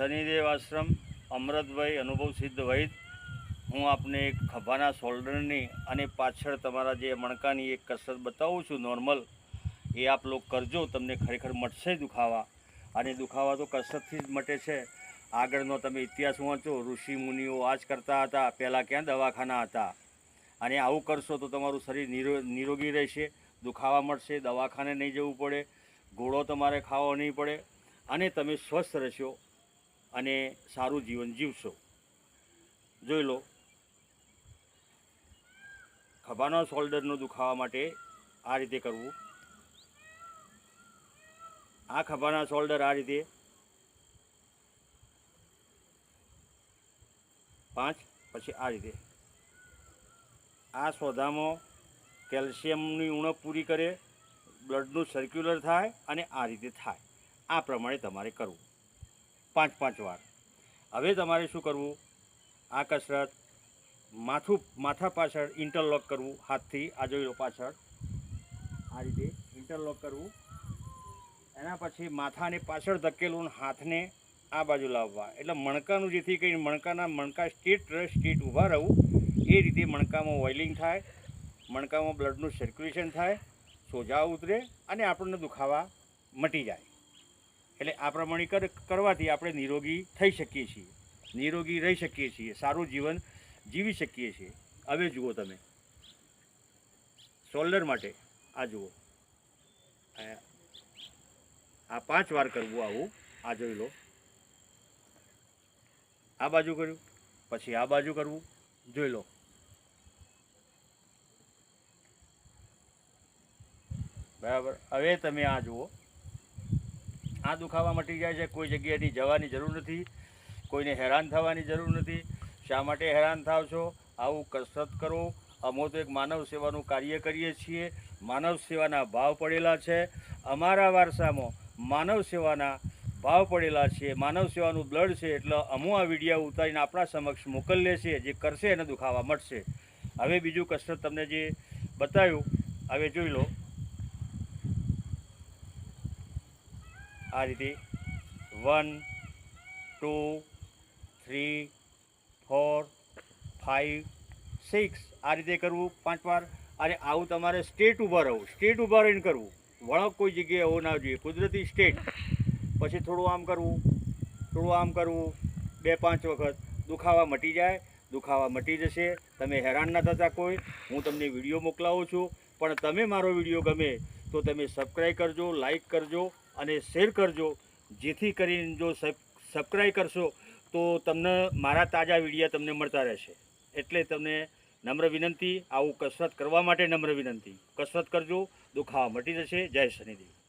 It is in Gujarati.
શનિદેવ આશ્રમ અમૃતભાઈ અનુભવ સિદ્ધ વૈદ. હું આપને એક ખભાના શોલ્ડરની અને પાછળ તમારા જે મણકાની એક કસરત બતાવું છું, નોર્મલ, એ આપ લોકો કરજો, તમને ખરેખર મટશે દુખાવા. અને દુખાવા તો કસરતથી જ મટે છે. આગળનો તમે ઇતિહાસ વાંચો, ઋષિ મુનિઓ આ જ કરતા હતા, પહેલાં ક્યાં દવાખાના હતા? અને આવું કરશો તો તમારું શરીર નિરોગી રહેશે, દુખાવા મળશે, દવાખાને નહીં જવું પડે, ગોળો તમારે ખાવો નહીં પડે, અને તમે સ્વસ્થ રહેશો. અને સારું જીવન જીવશો. જોઈ લો. ખભાના શોલ્ડરનો દુખાવા માટે આ રીતે કરવું. આ ખભાના શોલ્ડર આ રીતે. પાંચ, પછી આ રીતે. આ સોદામાં કેલ્શિયમની ઉણપ પૂરી કરે, બ્લડનું સર્ક્યુલર થાય અને આ રીતે થાય. આ પ્રમાણે તમારે કરવું. પાંચ પાંચ વાર. હવે તમારે શું કરવું? આ કસરત માથું, માથા પાછળ ઇન્ટરલોક કરવું, હાથથી આ જોઈ લો પાછળ. આ રીતે ઇન્ટરલોક કરવું. એના પછી માથાને પાછળ ધકેલું હાથને આ બાજુ લાવવા. એટલે મણકાનું જેથી કરીને મણકાના, મણકા સ્ટેટ સ્ટેટ ઊભા રહું, એ રીતે મણકામાં ઓઇલિંગ થાય, મણકામાં બ્લડનું સર્ક્યુલેશન થાય, સોજા ઉતરે અને આપણને દુખાવા મટી જાય. એટલે આ પ્રમાણે કરવાથી આપણે નિરોગી થઈ શકીએ છીએ. નિરોગી રહી શકીએ છીએ, સારું જીવન જીવી શકીએ છીએ. હવે જુઓ તમે. શોલ્ડર માટે, આ જુઓ. આ પાંચ વાર કરવું આવું, આ જોઈ લો. આ બાજુ કર્યું, પછી આ બાજુ કરવું, જોઈ લો. બરાબર? હવે તમે આ જુઓ. આ દુખાવા મટી જાય છે, કોઈ જગ્યાએથી જવાની જરૂર નથી, કોઈને હેરાન થવાની જરૂર નથી. શા માટે હેરાન થાવ છો? આવું કસરત કરો. અમો તો એક માનવ સેવાનું કાર્ય કરીએ છીએ. માનવ સેવાના ભાવ પડેલા છે. અમારા વારસામાં માનવ સેવાના ભાવ પડેલા છે. માનવ સેવાનું બ્લડ છે એટલે અમો આ વીડિયો ઉતારીને આપણા સમક્ષ મોકલીએ છીએ જે કરશે એને દુખાવા મળશે. હવે બીજું કસરત તમને જે બતાવ્યું, હવે જોઈ લો. આ રીતે one, two, three, four five six આ રીતે કરવું પાંચ વાર. અને આવું તમારે સ્ટેટ ઊભા રહવું, સ્ટેટ ઊભા રહીને કરવું. વળક કોઈ જગ્યાએ હોવો ના જોઈએ, કુદરતી સ્ટેટ. પછી થોડું આમ કરવું, થોડું આમ કરવું, બે, પાંચ વખત. દુખાવા મટી જાય, દુખાવા મટી જશે, તમે હેરાન ના થતા કોઈ. હું તમને વીડિયો મોકલાવું છું, પણ તમે મારો વીડિયો ગમે તો તમે સબસ્ક્રાઈબ કરજો લાઈક કરજો અને શેર કરજો. જેથી કરીને જો સબસ્ક્રાઈબ કરશો, તો તમને મારા તાજા વિડીયા તમને મળતા રહેશે. એટલે તમને નમ્ર વિનંતી, આવું કસરત કરવા માટે નમ્ર વિનંતી. કસરત કરજો, દુખાવા મટી જશે. જય શનિદેવ.